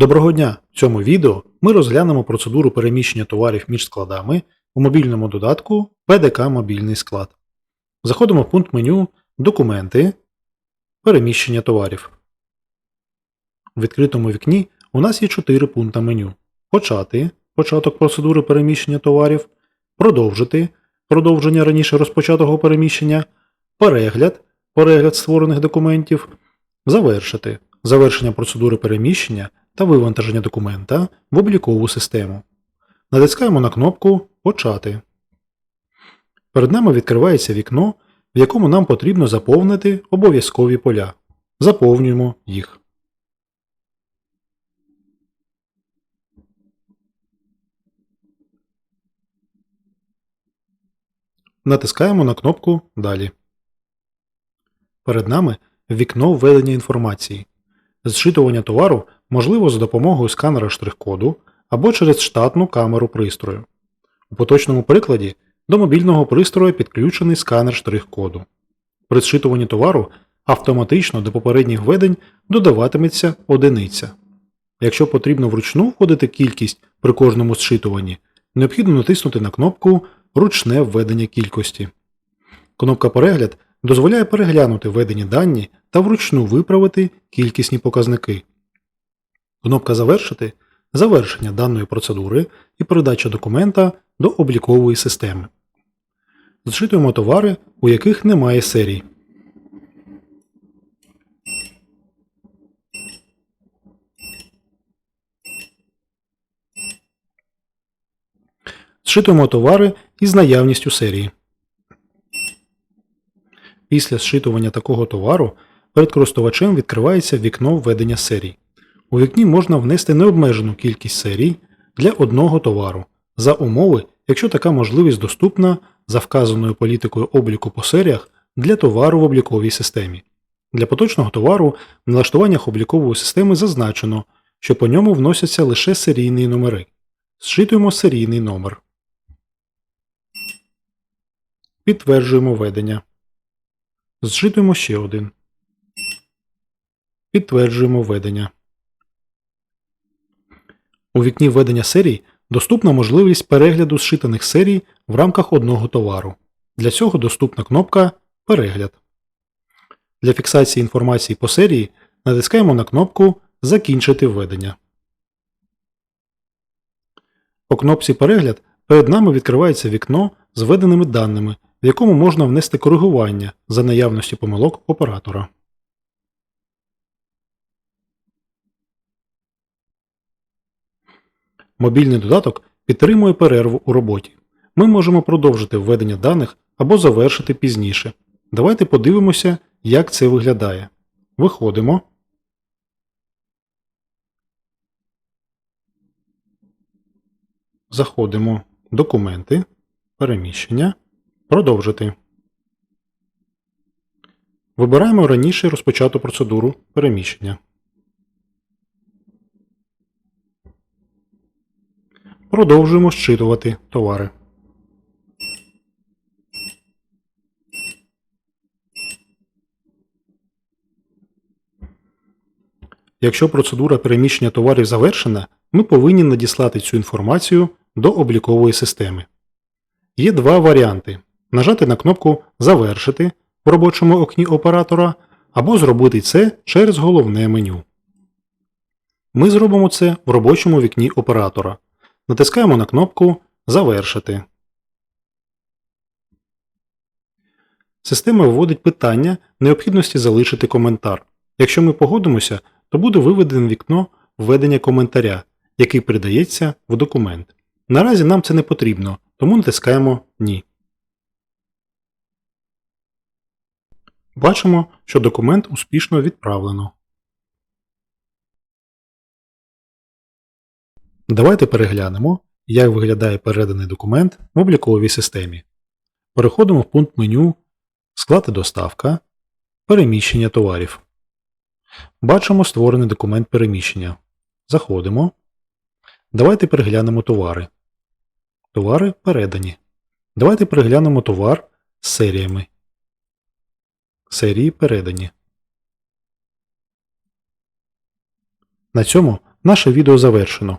Доброго дня! В цьому відео ми розглянемо процедуру переміщення товарів між складами у мобільному додатку PDK Мобільний склад. Заходимо в пункт меню Документи, Переміщення товарів. В відкритому вікні у нас є 4 пункти меню: Почати початок процедури переміщення товарів, Продовжити продовження раніше розпочатого переміщення, Перегляд перегляд створених документів, Завершити завершення процедури переміщення та вивантаження документа в облікову систему. Натискаємо на кнопку Почати. Перед нами відкривається вікно, в якому нам потрібно заповнити обов'язкові поля. Заповнюємо їх. Натискаємо на кнопку Далі. Перед нами вікно введення інформації. Зшитування товару можливо за допомогою сканера штрих-коду або через штатну камеру пристрою. У поточному прикладі до мобільного пристрою підключений сканер штрих-коду. При зшитуванні товару автоматично до попередніх введень додаватиметься одиниця. Якщо потрібно вручну вводити кількість при кожному зшитуванні, необхідно натиснути на кнопку Ручне введення кількості. Кнопка Перегляд дозволяє переглянути введені дані та вручну виправити кількісні показники. Кнопка Завершити завершення даної процедури і передача документа до облікової системи. Зшитуємо товари, у яких немає серій. Зшитуємо товари із наявністю серії. Після зшитування такого товару перед користувачем відкривається вікно введення серій. У вікні можна внести необмежену кількість серій для одного товару за умови, якщо така можливість доступна за вказаною політикою обліку по серіях для товару в обліковій системі. Для поточного товару в налаштуваннях облікової системи зазначено, що по ньому вносяться лише серійні номери. Зшитуємо серійний номер. Підтверджуємо введення. Зшитуємо ще один. Підтверджуємо введення. У вікні введення серій доступна можливість перегляду зшитаних серій в рамках одного товару. Для цього доступна кнопка Перегляд. Для фіксації інформації по серії натискаємо на кнопку Закінчити введення. По кнопці Перегляд перед нами відкривається вікно з введеними даними, в якому можна внести коригування за наявності помилок оператора. Мобільний додаток підтримує перерву у роботі. Ми можемо продовжити введення даних або завершити пізніше. Давайте подивимося, як це виглядає. Виходимо. Заходимо Документи, Переміщення, Продовжити. Вибираємо раніше розпочату процедуру переміщення. Продовжуємо зчитувати товари. Якщо процедура переміщення товарів завершена, ми повинні надіслати цю інформацію до облікової системи. Є два варіанти: нажати на кнопку Завершити в робочому окні оператора або зробити це через головне меню. Ми зробимо це в робочому вікні оператора. Натискаємо на кнопку Завершити. Система вводить питання необхідності залишити коментар. Якщо ми погодимося, то буде виведено вікно введення коментаря, який передається в документ. Наразі нам це не потрібно, тому натискаємо Ні. Бачимо, що документ успішно відправлено. Давайте переглянемо, як виглядає переданий документ в обліковій системі. Переходимо в пункт меню Склад і доставка, Переміщення товарів. Бачимо створений документ переміщення. Заходимо. Давайте переглянемо товари. Товари передані. Давайте переглянемо товар з серіями. Серії передані. На цьому наше відео завершено.